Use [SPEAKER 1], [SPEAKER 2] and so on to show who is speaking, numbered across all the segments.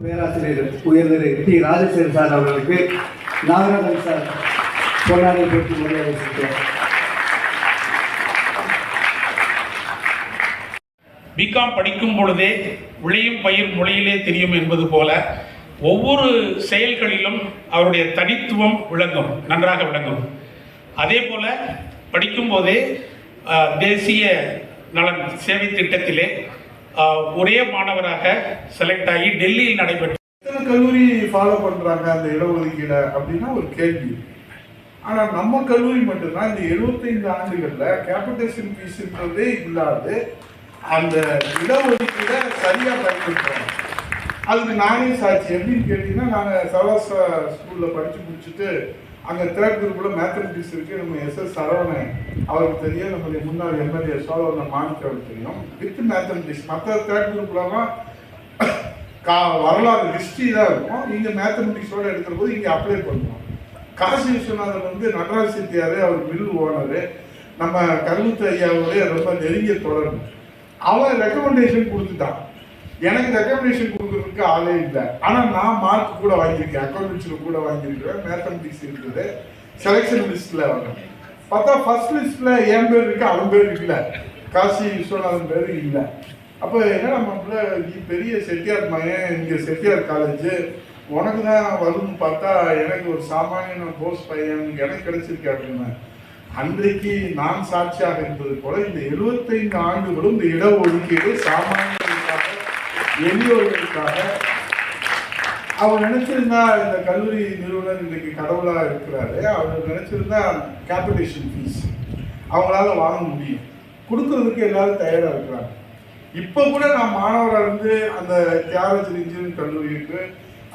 [SPEAKER 1] பேராசிரியர் உயர்திரு D Rajasekar sir அவர்களுக்கு நாகராஜன் சார் பொன்னாடை பெற்று மரியாதை செலுத்துவார்
[SPEAKER 2] பிகாம் படிக்கும் பொழுதே விளையும் பயிர் மொழியிலே தெரியும் என்பது போல ஒவ்வொரு செயல்களிலும் அவருடைய தனித்துவம் விளங்கும் நன்றாக விளங்கும். அதே போல படிக்கும் போதே தேசிய நலன் சேவை திட்டத்திலே ஒரே மாணவராக செலக்ட் ஆகி டெல்லியில் நடைபெற்ற
[SPEAKER 3] கல்லூரி ஃபாலோ பண்றாங்க அந்த இடஒதுக்கீடை அப்படின்னா ஒரு கேள்வி. ஆனா நம்ம கல்லூரி மட்டும்தான் இந்த 75 ஆண்டுகள்ல கேபிட்டேஷன் ஃபீஸ்ன்றதே இல்லாது அந்த இடஒதுக்கீடை சரியா பயன்படுத்துறோம் அதுக்கு நானே சாட்சி. எப்படின்னு கேட்டீங்கன்னா நாங்கள் சவாசா ஸ்கூல்ல படிச்சு முடிச்சுட்டு அங்கே தேர்ட் குரூப்பில் மேத்தமெட்டிக்ஸ் இருக்குது நம்ம எஸ் எஸ் சரவணன் அவருக்கு தெரியும். நம்முடைய முன்னாள் எம்எல்ஏ சோழவன மாணிக்க அவருக்கு தெரியும். வித் மேத்தமெட்டிக்ஸ் மற்ற தேர்ட் குரூப்லாம் கா வரலாறு ஹிஸ்ட்ரி தான் இருக்கும். இங்கே மேத்தமெட்டிக்ஸோட எடுக்கிற போது இங்கே அப்ளை பண்ணுவோம் காசி விஸ்வநாதன் வந்து நடராஜ் செட்டியார் அவர் மில் ஓனர் நம்ம கருமுத்து ஐயாவுடைய ரொம்ப நெருங்கிய தொடர்பு அவன் ரெக்கமெண்டேஷன் கொடுத்துட்டான். எனக்கு ரெக்கமெண்டேஷன் கொடுக்கறதுக்கு ஆளே இல்லை. ஆனால் நான் மார்க் கூட வாங்கியிருக்கேன். அக்கௌண்டன்ஸில் கூட வாங்கியிருக்கிறேன். மேத்தமெட்டிக்ஸ் இருக்குது. செலெக்ஷன் லிஸ்ட்டில் வரேன் பார்த்தா ஃபர்ஸ்ட் லிஸ்ட்டில் என் பேர் இருக்கு அவன் பேர் இல்லை. காசி விஸ்வநாதன் பேர் இல்லை. அப்போ என்ன நம்ம பிள்ளை பெரிய செட்டியார் மகன் இங்கே செட்டியார் காலேஜ் உனக்கு தான் வரும்னு பார்த்தா எனக்கு ஒரு சாமானியன போஸ் பையன் எனக்கு கிடைச்சிருக்கு அப்படின்னு. அன்றைக்கு நான் சாட்சியாக இருந்தது போல இந்த 75 ஆண்டுகளும் இந்த இடஒதுக்கீடு சாமானிய எளியோர்களுக்காக. அவர் நினைச்சிருந்தா இந்த கல்லூரி நிறுவனர் இன்றைக்கு கடவுளாக இருக்கிறாரு. அவர் நினைச்சிருந்தா கேபிடேஷன் ஃபீஸ் அவங்களால வாங்க முடியும். கொடுக்கறதுக்கு எல்லாரும் தயாராக இருக்கிறாங்க. இப்போ கூட நான் மாணவராக இருந்து அந்த தியாகராஜர் இன்ஜினியரிங் கல்லூரிக்கு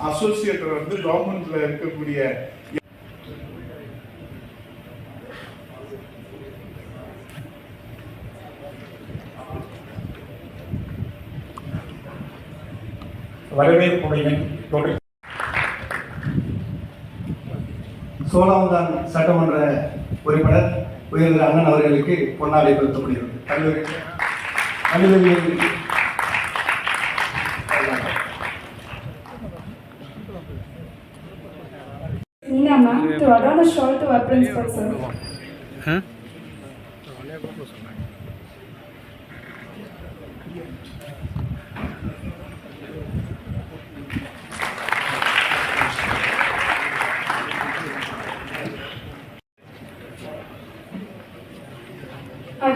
[SPEAKER 3] அசோசியேட்டர் வந்து கவர்மெண்ட்ல இருக்கக்கூடிய
[SPEAKER 2] வரவேற்புடைய தொடர்
[SPEAKER 1] சோழாவந்தான் சட்டமன்ற உறுப்பினர் உயர்திரு அண்ணன் அவர்களுக்கு பொன்னாடை செலுத்தப்படுகிறது கல்லூரி கல்லூரியில்
[SPEAKER 4] Nina ma'am to adorn a shawl to our principal sir. I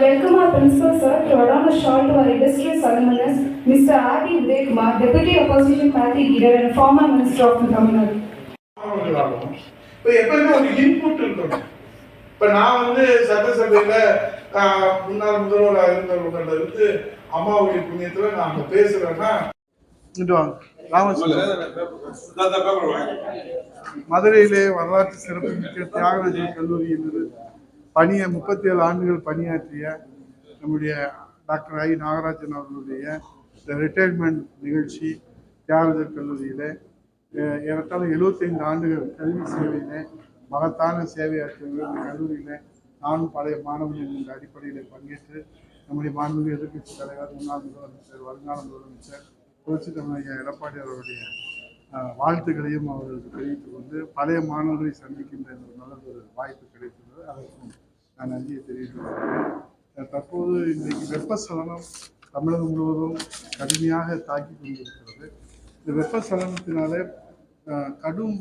[SPEAKER 4] welcome our principal sir to adorn a shawl to our illustrious alumnus, Mr. R.D. Uday Kumar, Deputy Opposition Party Leader and former Minister of Tamil Nadu.
[SPEAKER 3] மாணவர்களாகவும் இப்போ எப்பவுமே ஒரு input இருக்கணும் இப்போ நான் வந்து சட்டசபையில முன்னாள் முதல்வராக இருந்தவர்கள இருந்து அம்மாவுடைய புண்ணியத்துல நான் அங்க பேசுறேன்னா. மதுரையிலே வரலாற்று சிறப்புமிக்க தியாகராஜர் கல்லூரியில் பணியை முப்பத்தி ஏழு ஆண்டுகள் பணியாற்றிய நம்முடைய டாக்டர் ஐ. நாகராஜன் அவர்களுடைய இந்த ரிட்டையர்மெண்ட் நிகழ்ச்சி தியாகராஜர் கல்லூரியில் அஹ், ஏறத்தாழ 75 ஆண்டுகள் கல்வி சேவையிலே மகத்தான சேவையாற்றிய இந்த கல்லூரியில் நானும் பழைய மாணவர்கள் என்ற அடிப்படையில் பங்கேற்று நம்முடைய மாண்புமிகு எதிர்க்கட்சி தலைவர் முன்னாள் முதலமைச்சர் வருங்கால முதலமைச்சர் புரட்சி தமிழக எடப்பாடி அவருடைய வாழ்த்துக்களையும் அவர்களுக்கு தெரிவித்துக் கொண்டு பழைய மாணவர்களை சந்திக்கின்ற நல்ல ஒரு வாய்ப்பு கிடைத்துள்ளது அதற்கும் நான் நன்றியை தெரிவித்துக் கொள்கிறேன். தற்போது இன்றைக்கு வெப்பசலனம் தமிழகம் முழுவதும் கடுமையாக தாக்கி கொண்டிருக்கிறது. இந்த வெப்பசலனத்தினாலே கடும்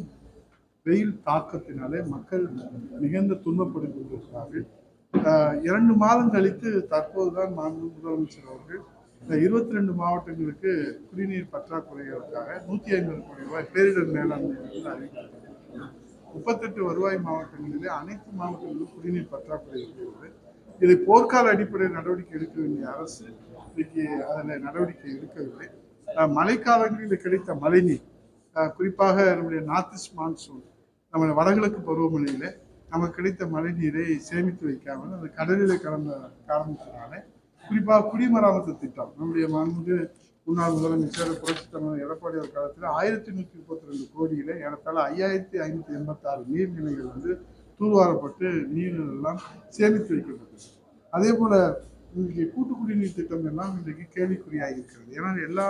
[SPEAKER 3] வெயில் தாக்கத்தினாலே மக்கள் மிகுந்த துன்பப்பட்டு கொண்டிருக்கிறார்கள். இரண்டு மாதம் கழித்து தற்போதுதான் மாண்பு முதலமைச்சர் அவர்கள் இந்த இருபத்தி ரெண்டு மாவட்டங்களுக்கு குடிநீர் பற்றாக்குறைகளுக்காக நூற்றி ஐம்பது கோடி ரூபாய் பேரிடர் மேலாண்மை வந்து முப்பத்தெட்டு வருவாய் மாவட்டங்களிலே அனைத்து மாவட்டங்களிலும் குடிநீர் பற்றாக்குறை இருக்கிறது. இதை போர்க்கால அடிப்படையில் நடவடிக்கை எடுக்க வேண்டிய அரசு இன்றைக்கு அதில் நடவடிக்கை எடுக்கவில்லை. மழைக்காலங்களில் கிடைத்த மழைநீர். குறிப்பாக நம்முடைய நார்த் ஈஸ்ட் மான்சூன் நம்ம வடகிழக்கு பருவமழையில் நமக்கு கிடைத்த மழைநீரை சேமித்து வைக்காமல் அது கடலில் கலந்த காரணத்தினாலே குறிப்பாக குடிமராமத்து திட்டம். நம்முடைய மாண்புமிகு முன்னாள் முதலமைச்சர் புரட்சி தலைவர் எடப்பாடி அவர் காலத்தில் ஆயிரத்தி நூற்றி முப்பத்தி ரெண்டு கோடியில் ஏறத்தாழ ஐயாயிரத்தி ஐநூற்றி எண்பத்தாறு நீர்நிலைகள் வந்து தூர்வாரப்பட்டு நீர் எல்லாம் சேமித்து வைக்கப்பட்டது. அதே போல் இன்றைக்கு கூட்டு குடிநீர் திட்டம் எல்லாம் இன்றைக்கு கேள்விக்குறியாக இருக்கிறது. ஏன்னா எல்லா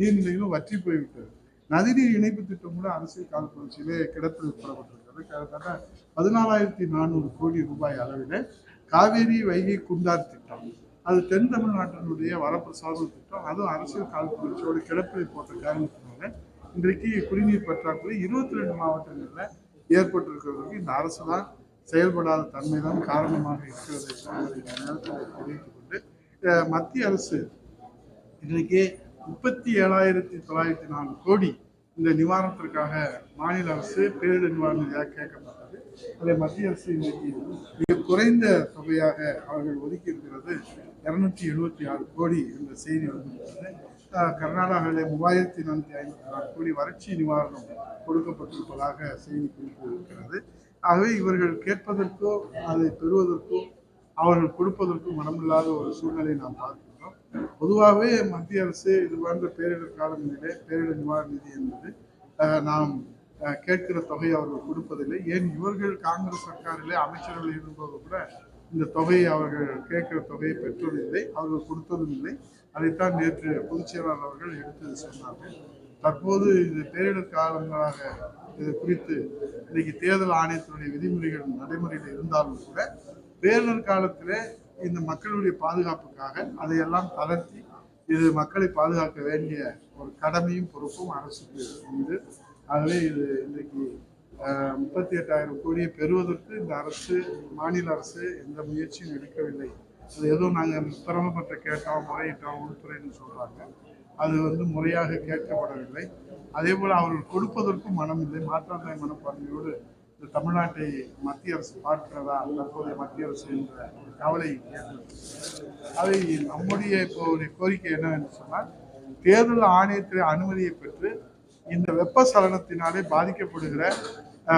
[SPEAKER 3] நீர்நிலைகளும் வற்றி போய்விட்டது நதிநீர் இணைப்பு திட்டம் கூட அரசியல் காலப்பகுதியிலே கிடப்பில் போடப்பட்டிருக்கிறது கிட்டத்தட்ட பதினாலாயிரத்தி நானூறு கோடி ரூபாய் அளவில் காவேரி வைகை குண்டார் திட்டம். அது தென் தமிழ்நாட்டினுடைய வரப்பிரசாதம் திட்டம் அதுவும் அரசியல் காழ்ப்புணர்ச்சியோட கிடப்பில் போட்ட காரணத்தினால இன்றைக்கு குடிநீர் பற்றாக்குறை இருபத்தி ரெண்டு மாவட்டங்களில் ஏற்பட்டிருக்கிறதுக்கு இந்த அரசு தான் செயல்படாத தன்மை தான் காரணமாக இருக்கிறது நேரத்தில் தெரிவித்துக் கொண்டு மத்திய அரசு இன்றைக்கு முப்பத்தி ஏழாயிரத்தி தொள்ளாயிரத்தி நாலு கோடி இந்த நிவாரணத்திற்காக மாநில அரசு பேரிடர் நிவாரண நிதியாக கேட்கப்பட்டது. அதை மத்திய அரசு இன்றைக்கு மிக குறைந்த தொகையாக அவர்கள் ஒதுக்கி இருக்கிறது. இரநூத்தி எழுபத்தி ஆறு கோடி என்ற செய்தி வந்திருக்கிறது கர்நாடகாவிலே மூவாயிரத்தி நானூற்றி ஐம்பத்தி ஆறு கோடி வறட்சி நிவாரணம் கொடுக்கப்பட்டிருப்பதாக செய்தி குறிப்பு இருக்கிறது. ஆகவே இவர்கள் கேட்பதற்கோ அதை பெறுவதற்கோ அவர்கள் கொடுப்பதற்கும் மனமில்லாத ஒரு சூழ்நிலை நாம் பார்க்கின்றோம். பொதுவாகவே மத்திய அரசு இது போன்ற பேரிடர் காலங்களிலே பேரிடர் நிவாரண நிதி என்பது நாம் கேட்கிற தொகை அவர்கள் கொடுப்பதில்லை. ஏன் இவர்கள் காங்கிரஸ் சர்க்காரிலே அமைச்சர்கள் இருந்தபோது கூட இந்த தொகையை அவர்கள் கேட்கிற தொகையை பெற்றதில்லை அவர்கள் கொடுத்ததும் இல்லை அதைத்தான் நேற்று பொதுச் செயலாளர் அவர்கள் எடுத்து சொன்னார்கள். தற்போது இது பேரிடர் காலங்களாக இது குறித்து இன்னைக்கு தேர்தல் ஆணையத்தினுடைய விதிமுறைகள் நடைமுறையில் இருந்தாலும் கூட பேரிடர் காலத்தில் இந்த மக்களுடைய பாதுகாப்புக்காக அதையெல்லாம் தளர்த்தி இது மக்களை பாதுகாக்க வேண்டிய ஒரு கடமையும் பொறுப்பும் அரசுக்கு உண்டு. ஆகவே இது இன்றைக்கு முப்பத்தி எட்டாயிரம் கோடியை பெறுவதற்கு இந்த அரசு மாநில அரசு எந்த முயற்சியும் எடுக்கவில்லை. அது ஏதோ நாங்கள் சிரமப்பட்ட கேட்டோம் முறையிட்டோம் உள்துறைன்னு சொல்கிறாங்க அது வந்து முறையாக கேட்கப்படவில்லை. அதே போல் அவர்கள் கொடுப்பதற்கும் மனமில்லை மாற்றாந்தாய் மனப்பான்மையோடு இந்த தமிழ்நாட்டை மத்திய அரசு பார்க்கிறதா? தற்போதைய மத்திய அரசு என்ற ஒரு கவலை அதை நம்முடைய இப்போ ஒரு கோரிக்கை என்னவென்று சொன்னால் தேர்தல் ஆணையத்தில் அனுமதியை பெற்று இந்த வெப்ப சலனத்தினாலே பாதிக்கப்படுகிற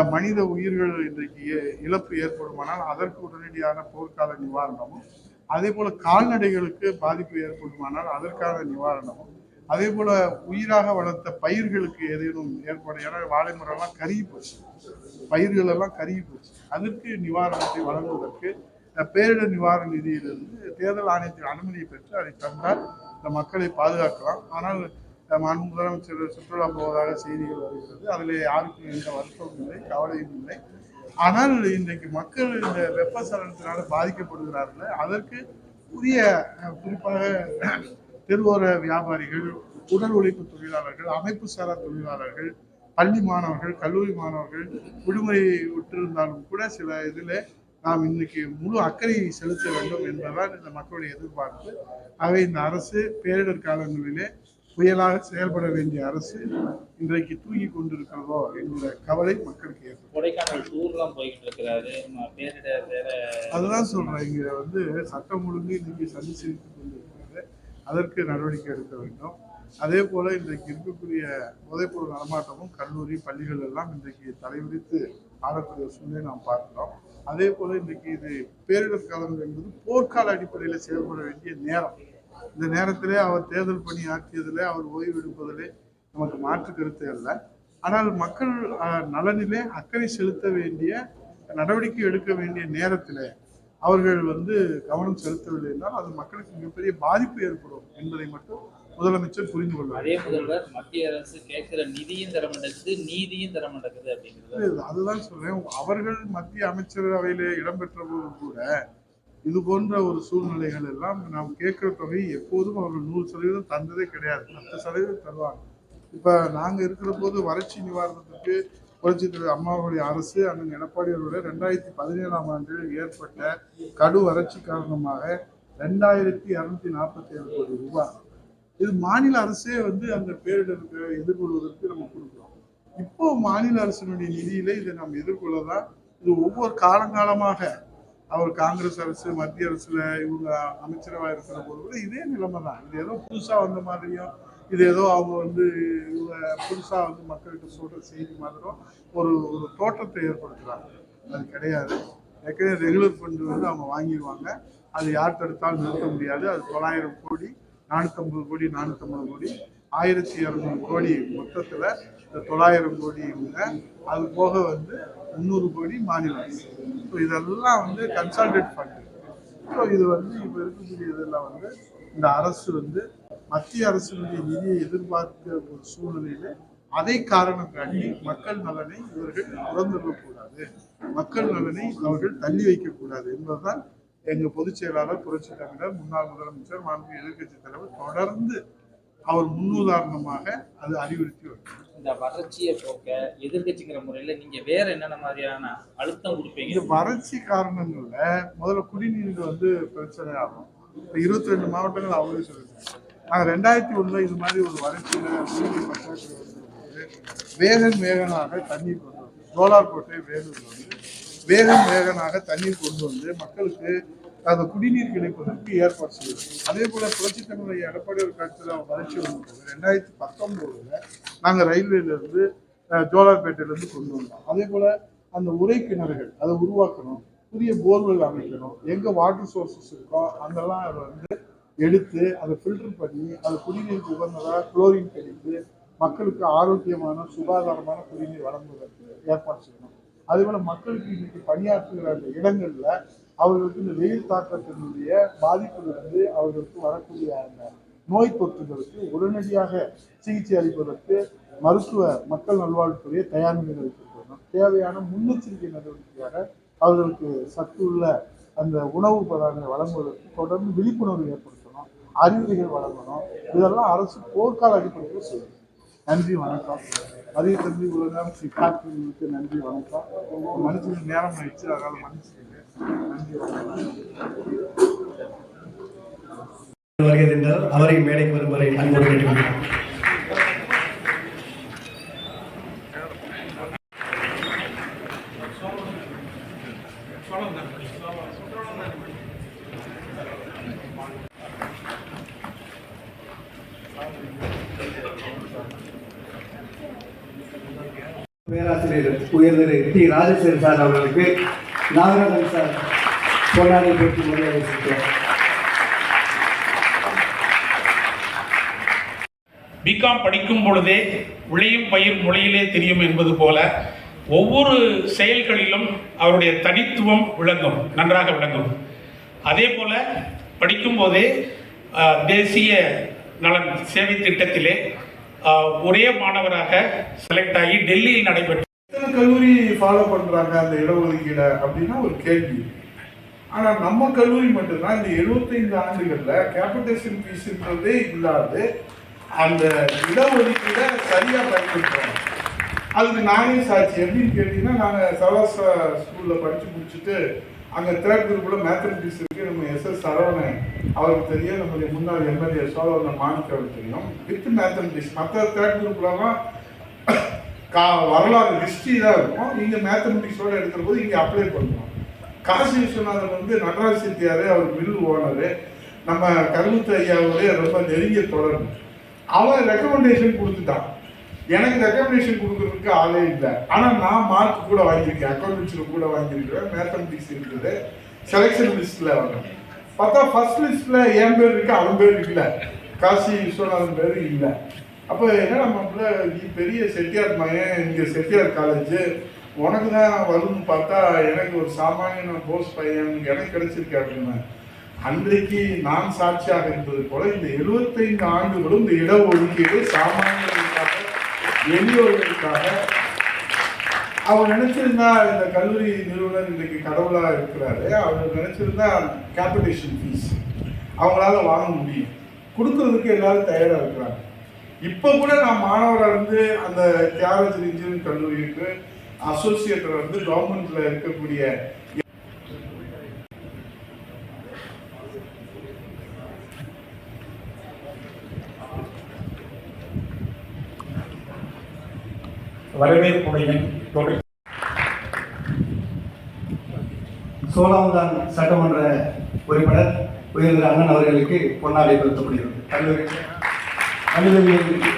[SPEAKER 3] மனித உயிர்கள் இன்றைக்கு ஏ- இழப்பு ஏற்படுமானால் அதற்கு உடனடியான போர்க்கால நிவாரணமும் அதே போல கால்நடைகளுக்கு பாதிப்பு ஏற்படுமானால் அதற்கான நிவாரணமும் அதே போல உயிராக வளர்த்த பயிர்களுக்கு ஏதேனும் ஏற்படும் ஏன்னா வாழை மரம்லாம் கருகி போச்சு. பயிர்கள் எல்லாம் கருகி போச்சு. அதற்கு நிவாரணத்தை வழங்குவதற்கு பேரிடர் நிவாரண நிதியிலிருந்து தேர்தல் ஆணையத்தின் அனுமதியை பெற்று அதை தந்தால் இந்த மக்களை பாதுகாக்கலாம். ஆனால் மாண்பு முதலமைச்சர் சுற்றுலா போவதாக செய்திகள் வருகிறது. அதில் யாருக்கும் எந்த வருத்தமும் இல்லை கவலையும் இல்லை. ஆனால் இன்றைக்கு மக்கள் இந்த வெப்பசலனத்தினால பாதிக்கப்படுகிறார்கள். அதற்கு புதிய குறிப்பாக தெருவோர வியாபாரிகள் உடல் உழைப்பு தொழிலாளர்கள் அமைப்பு சாரா தொழிலாளர்கள் பள்ளி மாணவர்கள் கல்லூரி மாணவர்கள் விடுமுறை விட்டிருந்தாலும் கூட சில இதில் நாம் இன்னைக்கு முழு அக்கறை செலுத்த வேண்டும் என்பதுதான் இந்த மக்களுடைய எதிர்பார்ப்பு. ஆகவே இந்த அரசு பேரிடர் காலங்களிலே புயலாக செயல்பட வேண்டிய அரசு இன்றைக்கு தூங்கி கொண்டிருக்கிறதோ என்கிற கவலை மக்களுக்கு ஏற்படும்
[SPEAKER 5] கொடைக்கானல் டூர்லாம் போய்கிட்டு இருக்கிறாரு
[SPEAKER 3] அதுதான் சொல்றேன். இங்க வந்து சட்டம் ஒழுங்கு இன்னைக்கு சரி செய்து கொண்டிருக்கிறது அதற்கு நடவடிக்கை எடுக்க வேண்டும். அதே போல இன்றைக்கு இருக்கக்கூடிய போதைப்பொருள் நடமாட்டமும் கல்லூரி பள்ளிகள் எல்லாம் இன்றைக்கு தலைவிரித்து ஆடக்கூடிய சூழ்நிலை நாம் பார்க்கிறோம். அதே போல இன்றைக்கு இது பேரிடர் காலம் என்பது போர்க்கால அடிப்படையில் செயல்பட வேண்டிய நேரம். இந்த நேரத்திலே அவர் தேர்தல் பணி ஆற்றியதிலே அவர் ஓய்வு எடுப்பதிலே நமக்கு மாற்று கருத்து அல்ல. ஆனால் மக்கள் நலனிலே அக்கறை செலுத்த வேண்டிய நடவடிக்கை எடுக்க வேண்டிய நேரத்திலே அவர்கள் வந்து கவனம் செலுத்தவில்லை என்றால் அது மக்களுக்கு மிகப்பெரிய பாதிப்பு ஏற்படும் என்பதை மட்டும் முதலமைச்சர் புரிந்து கொள்ள
[SPEAKER 5] அதே முதல்வர் மத்திய அரசு கேட்கிற நிதியும் தர மாட்டேங்குது நீதியும் தர மாட்டேங்குது அப்படிங்கிறது.
[SPEAKER 3] அதுதான் சொல்றேன். அவர்கள் மத்திய அமைச்சரவையிலே இடம்பெற்ற போது கூட இது போன்ற ஒரு சூழ்நிலைகள் எல்லாம் நாம் கேட்குற தொகை எப்போதும் அவர்கள் நூறு சதவீதம் தந்ததே கிடையாது. பத்து சதவீதம் தருவாங்க. இப்போ நாங்கள் இருக்கிற போது வறட்சி நிவாரணத்துக்கு புரட்சி தலைவர் அம்மாவுடைய அரசு அண்ணன் எடப்பாடி அவருடைய ரெண்டாயிரத்தி பதினேழாம் ஆண்டில் ஏற்பட்ட கடு வறட்சி காரணமாக ரெண்டாயிரத்தி இரநூத்தி நாற்பத்தி ஏழு கோடி ரூபாய். இது மாநில அரசே வந்து அந்த பேரிடருக்கு எதிர்கொள்வதற்கு நம்ம கொடுக்குறோம். இப்போ மாநில அரசினுடைய நிதியில இதை நாம் எதிர்கொள்ளதான் இது ஒவ்வொரு காலங்காலமாக அவர் காங்கிரஸ் அரசு மத்திய அரசுல இவங்க அமைச்சரவா இருக்கிற போது கூட இதே நிலைமை தான். இது ஏதோ புதுசா வந்த மாதிரியும் இது ஏதோ அவங்க வந்து இவங்க புதுசா வந்து மக்கள்கிட்ட சொல்ற செய்தி மாதிரியும் ஒரு ஒரு தோற்றத்தை ஏற்படுத்துறாங்க. அது கிடையாது. ஏற்கனவே ரெகுலர் ஃபண்டு வந்து அவங்க வாங்கிடுவாங்க அது யார் தடுத்தாலும் நிறுத்த முடியாது. அது தொள்ளாயிரம் கோடி நானூற்றம்பது கோடி நானூற்றம்பது கோடி ஆயிரத்தி இரநூறு கோடி மொத்தத்தில் தொள்ளாயிரம் கோடி இல்லை அது போக வந்து முந்நூறு கோடி மாநில அரசு ஸோ இதெல்லாம் வந்து கன்சால்டேட் ஃபண்டு ஸோ இது வந்து இப்போ இருக்கக்கூடிய இதெல்லாம் வந்து இந்த அரசு வந்து மத்திய அரசினுடைய நிதியை எதிர்பார்க்கிற ஒரு சூழ்நிலையில அதை காரணம் காட்டி மக்கள் நலனை இவர்கள் புறந்தள்ளக்கூடாது மக்கள் நலனை அவர்கள் தள்ளி வைக்கக்கூடாது என்பதுதான் எங்கள் பொதுச் செயலாளர் புரட்சி தலைவர் முன்னாள் முதலமைச்சர் மாண்பு எதிர்க்கட்சி தலைவர் தொடர்ந்து அவர் முன்னுதாரணமாக அது அறிவுறுத்தி வருகிறார்
[SPEAKER 5] இந்த வறட்சியை போக்க எதிர்க்கட்சிங்கிற முறையில நீங்க வேற என்னென்ன மாதிரியான அழுத்தம்
[SPEAKER 3] இந்த
[SPEAKER 5] இது
[SPEAKER 3] வறட்சி காரணங்கள்ல முதல்ல குடிநீர் வந்து பிரச்சனை ஆகும். இப்போ இருபத்தி ரெண்டு மாவட்டங்கள் அவங்களே சொல்லியிருக்காங்க நாங்கள் ரெண்டாயிரத்தி ஒன்றில் இது மாதிரி ஒரு வறட்சியில் குடிநீர் வேகன் வேகனாக தண்ணீர் கொண்டு வந்து ஜோலார்கோட்டை வேலூர் வந்து வேகன் வேகனாக தண்ணீர் கொண்டு வந்து மக்களுக்கு அந்த குடிநீர் கிடைப்பதற்கு ஏற்பாடு செய்யும் அதே போல புரட்சி தமிழ் எடப்பாடி ஒரு காலத்தில் வறட்சி வந்தபோது ரெண்டாயிரத்தி பத்தொன்பதுல நாங்கள் ரயில்வேலேருந்து ஜோலார்பேட்டையிலேருந்து கொண்டு வந்தோம். அதே போல அந்த உரை கிணறுகள் அதை உருவாக்கணும். புதிய போர்வெல் அமைக்கணும். எங்கே வாட்டர் சோர்சஸ் இருக்கோ அங்கெல்லாம் அதை வந்து எடுத்து அதை ஃபில்டர் பண்ணி அது குடிநீருக்கு உகந்ததாக குளோரின் தெளித்து மக்களுக்கு ஆரோக்கியமான சுகாதாரமான குடிநீர் வழங்குவதற்கு ஏற்பாடு செய்யணும். அதே போல மக்களுக்கு இன்னைக்கு பணியாற்றுகிற அந்த இடங்களில் அவர்களுக்கு இந்த வெயில் தாக்கத்தினுடைய பாதிப்பிலிருந்து அவர்களுக்கு வரக்கூடிய அந்த நோய் தொற்றுகளுக்கு உடனடியாக சிகிச்சை அளிப்பதற்கு மருத்துவ மக்கள் நல்வாழ்வுத்துறையை தயார் நிலையில் வைத்திருக்கிறோம். தேவையான முன்னெச்சரிக்கை நடவடிக்கையாக அவர்களுக்கு சத்து உள்ள அந்த உணவு பதார்த்தங்களை வழங்குவதற்கு தொடர்ந்து விழிப்புணர்வு ஏற்படுத்தணும் அறிவுரைகள் வழங்கணும். இதெல்லாம் அரசு போர்க்கால அடிப்படையில் செய்யும் நன்றி வணக்கம். அதே தம்பி இவ்வளவு நேரம் நன்றி வணக்கம். மனுஷனுக்கு நேரம் ஆயிடுச்சு அதனால மன்னிச்சுக்கங்க. நன்றி வணக்கம்.
[SPEAKER 1] வருகை தந்தார் அவரை மேடைக்கு வரும் வரை அன்போடு கேட்டுக்கொள்கிறேன். பேராசிரியர் உயர்திரு டி ராஜசேகர் சார் அவர்களுக்கு நாகராஜன் சார் கொண்டாடி போட்டி மரியாதை செலுத்துவார்
[SPEAKER 2] பிகாம் படிக்கும் பொழுதே விளையும் பயிர் முளையிலே தெரியும் என்பது போல ஒவ்வொரு செயல்களிலும் அவருடைய தனித்துவம் விளங்கும் நன்றாக விளங்கும். அதே போல படிக்கும் போதே தேசிய நலன் சேவை திட்டத்திலே ஒரே மாணவராக செலக்ட் ஆகி டெல்லியில் நடைபெற்ற
[SPEAKER 3] எத்தனை கல்லூரி ஃபாலோ பண்றாங்க அந்த இடஒதுக்கீட அப்படின்னா ஒரு கேள்வி. ஆனா நம்ம கல்லூரி மட்டும்தான் இந்த 75 ஆண்டுகள்ல கேபிட்டேஷன் ஃபீஸ்ன்றதே இல்லாது அந்த இடஒதுக்கீட சரியா பயன்படுத்துறாங்க. அதுக்கு நானே சாட்சி எப்படின்னு கேட்டீங்கன்னா நாங்க சவாசா ஸ்கூல்ல படிச்சு முடிச்சுட்டு அங்க தேர்ட் குரூப்ல மேத்தமெட்டிக்ஸ் இருக்கு. நம்ம எஸ் எஸ் சரவணன் அவருக்கு தெரியும். நம்முடைய முன்னாள் எம்எல்ஏ சோழவன் மாணிக்க அவருக்கு தெரியும். வித் மேத்தமெட்டிக்ஸ் மற்ற தேர்ட் குரூப்லலாம் கா வரலாறு ஹிஸ்ட்ரி தான் இருக்கும். இங்கே மேத்தமெட்டிக்ஸோட எடுக்கிற போது இங்கே அப்ளை பண்ணுவோம் காசி விஸ்வநாதன் வந்து நடராஜ் சித்தியார் அவர் மில் ஓனரு நம்ம கருமுத்து ஐயாவுடைய ரொம்ப நெருங்கிய தொடர்பு அவன் ரெக்கமெண்டேஷன் கொடுத்துட்டான். எனக்கு ரெக்கமெண்டேஷன் கொடுக்கறதுக்கு ஆளே இல்லை. ஆனால் நான் மார்க் கூட வாங்கியிருக்கேன். அக்கௌண்டன்ஸில் கூட வாங்கியிருக்கிறேன். மேத்தமெட்டிக்ஸ் இருக்குது. செலெக்ஷன் லிஸ்ட்டில் வரேன் பார்த்தா ஃபர்ஸ்ட் லிஸ்ட்டில் என் பேர் இருக்கு அவன் பேர் இல்லை. காசி விஸ்வநாதன் பேர் இல்லை. அப்போ என்ன நம்ம பிள்ளை நீ பெரிய செட்டியார் மகன் இங்கே செட்டியார் காலேஜ் உனக்கு தான் வரும்னு பார்த்தா எனக்கு ஒரு சாமானியன போஸ் பையன் எனக்கு கிடைச்சிருக்கு அப்படின்னு. அன்றைக்கு நான் சாட்சியாக இருப்பது போல இந்த 75 ஆண்டுகளும் இந்த இடஒதுக்கீடு சாமானியர்களுக்காக எளியோர்களுக்காக. அவர் நினைச்சிருந்தா இந்த கல்லூரி நிறுவனர் இன்றைக்கு கடவுளாக இருக்கிறாரு. அவர் நினைச்சிருந்தா கேபிடேஷன் ஃபீஸ் அவங்களால வாங்க முடியும். கொடுக்கறதுக்கு எல்லாரும் தயாராக இருக்கிறாங்க. இப்போ கூட நான் மாணவராக இருந்து அந்த தியாகராஜர் இன்ஜினியரிங் கல்லூரிக்கு அசோசியேட்டர் வந்து கவர்மெண்ட்ல இருக்கக்கூடிய
[SPEAKER 2] வரவேற்புடையின் தொடர்
[SPEAKER 1] சோழவந்தான் சட்டமன்ற உறுப்பினர் உயர்ந்த அண்ணன் அவர்களுக்கு பொன்னாடை கொடுக்கப்படுகிறது கல்லூரி கல்லூரியின்